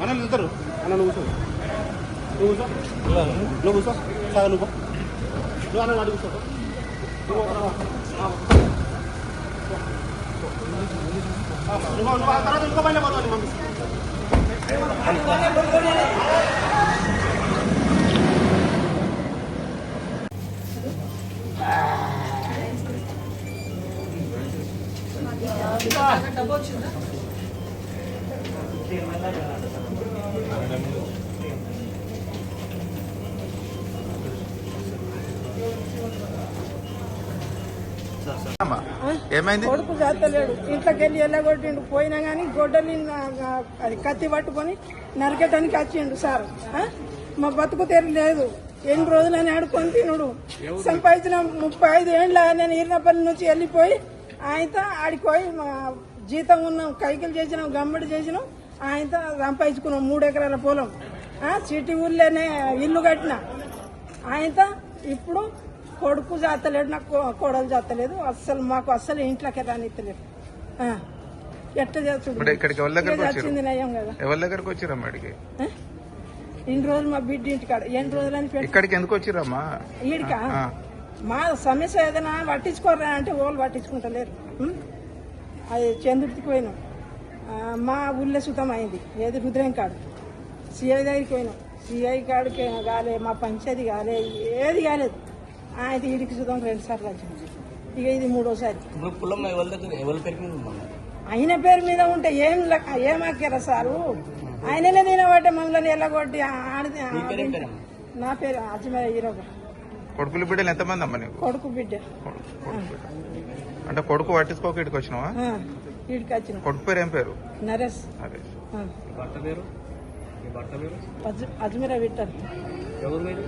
అన్న నిద్దారు అన్న నువ్వు కూర్చో నువ్వు కూర్చో నువ్వు కూర్చో సాగ నువ్వు నువ్వు అన్న అడుగు నువ్వు నువ్వు ఆ తర్వాత ఇంకో పైన పోతావు పంపిస్తాను ఏమైంది? కొడుకు చేస్తలేడు ఇంట్లోకి వెళ్ళి వెళ్ళగొట్టిండు పోయినా కానీ గొడ్డలి అది కత్తి పట్టుకొని నరకటానికి వచ్చిండు సార్? మా బతుకు తెరి లేదు. ఎన్ని రోజులని ఆడుకొని తినుడు. సంపాదించిన ముప్పై ఐదు ఏండ్ల నేను ఈరినపల్లి నుంచి వెళ్ళిపోయి ఆయనతో ఆడిపోయి మా జీతం ఉన్నాం కైకిలు చేసినాం గమ్మడి చేసినాం ఆయనతో సంపాదించుకున్నాం మూడు ఎకరాల పొలం ఆ? సిటీ ఊర్లోనే ఇల్లు కట్టిన ఆయనతో ఇప్పుడు కొడుకు జాతలేడు నాకు కోడలు జాతలేదు అస్సలు మాకు అస్సలు ఇంట్లోకి రానిత్తలేదు. ఎట్లా ఇప్పుడు ఇక్కడికి వచ్చింది నయం కదా ఎవరి దగ్గరకు వచ్చిరమ్మా ఇక్కడికి ఆ? ఇన్ని రోజులు మా బిడ్డ ఇంటికాడ ఎన్ని రోజులని ఇక్కడికి ఎందుకు వచ్చిరమ్మా ఈడికా. మా సమస్య ఏదైనా పట్టించుకోరా అంటే వాళ్ళు పట్టించుకుంటలేరు? అది చంద్రుడికి పోయినాం. మా ఊళ్ళో సుతం అయింది. ఏది రుద్రం కాడు సిఐ దగ్గరికి పోయినాం. సిఐ కాడికి కాలే మా పంచాయతీ కాలే ఏది కాలేదు. ఆయన ఈడికి సుతం రెండు సార్లు వచ్చింది ఇక ఇది మూడోసారి. ఆయన పేరు మీద ఉంటే ఏం లెక్క ఏం అక్కరా సారు? ఆయననే తినబట్టే మమ్మల్ని ఎల్లగొట్టి నీ పేరేం పేరమ్మా? నా పేరు అజ్మీర హీరోగా కొడుకులు బిడ్డలు ఎంతమంది అమ్మా నీకు? కొడుకు బిడ్డ. కొడుకు బిడ్డ. అంటే కొడుకు పట్టించుకోక ఇక్కడికి వచ్చినావా? వచ్చిన. కొడుకు పేరు ఏం పేరు? నరేష్. భర్త పేరు? భర్త పేరు? అజ్- అజ్మీరా విట్టర్ ఎవరు మీరు.